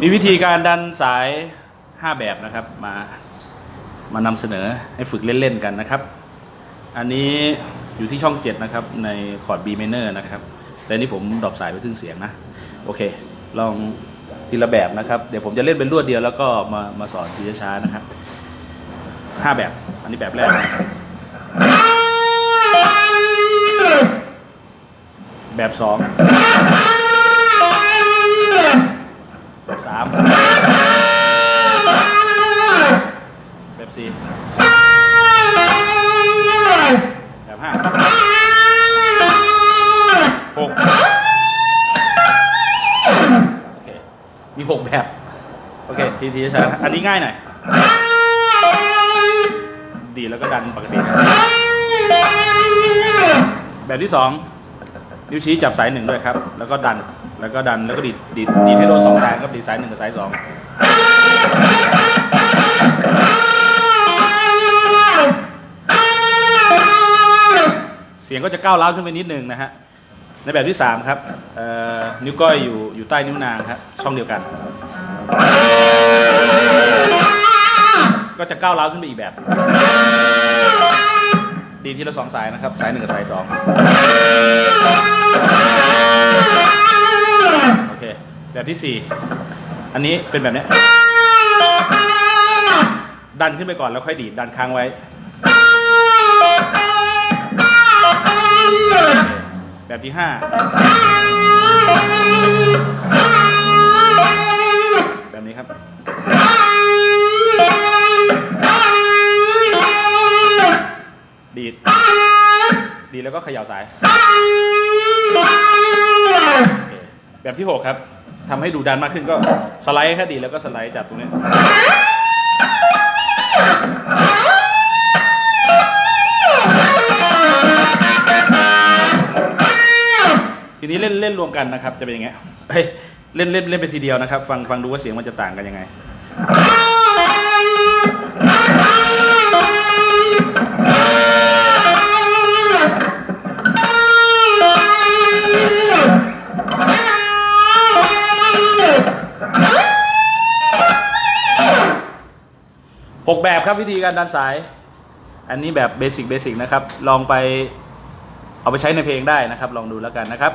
มีวิธีการดันสาย 5 แบบนะครับมามานำเสนอให้ฝึกเล่น ๆ กันนะครับ อันนี้อยู่ที่ช่อง 7 นะครับ ในคอร์ด B minor นะครับ แต่นี่ผมดรอปสายไปครึ่งเสียงนะ โอเค ลองทีละแบบนะครับ เดี๋ยวผมจะเล่นเป็นรวดเดียวแล้วก็มามาสอนทีช้าๆนะครับ 5 แบบ อันนี้แบบแรกแบบสอง แบบสามแบบสี่แบบห้าหกโอเค มีหกแบบ โอเค ทีทีช้าๆอันนี้ง่ายหน่อย ดีดแล้วก็ดันปกติ แบบที่สอง นิ้วชี้จับสายหนึ่งด้วยครับ แล้วก็ดัน แล้วก็ดัน แล้วก็ดีด ดีดดีดให้โดนสองสายครับ ดีดสายหนึ่งกับสายสองเสียงก็จะก้าวร้าวขึ้นไปนิดนึงนะฮะ ในแบบที่สามครับเอ่อนิ้วก้อยอยู่อยู่ใต้นิ้วนางครับช่องเดียวกัน ก็จะก้าวร้าวขึ้นไปอีกแบบ ทีละสองสายนะครับ สายหนึ่งกับสายสองโอเค แบบที่สี่อันนี้เป็นแบบนี้ ดันขึ้นไปก่อนแล้วค่อยดีดดันค้างไว้ แบบที่ห้า ดีด ดีดแล้วก็เขย่าสายโอเคแบบที่6ครับทำให้ดูดันมากขึ้นก็สไลด์แค่ดีดแล้วก็สไลด์จากตรงนี้ ทีนี้เล่นเล่นรวมกันนะครับจะเป็นยังไงเฮ้ยเล่นเล่นเล่นไปทีเดียวนะครับ ฟังฟังดูว่าเสียงมันจะต่างกันยังไง 6 แบบครับวิธีการดันสาย อันนี้แบบเบสิกเบสิกนะครับ ลองไปเอาไปใช้ในเพลงได้นะครับ ลองดูแล้วกันนะครับ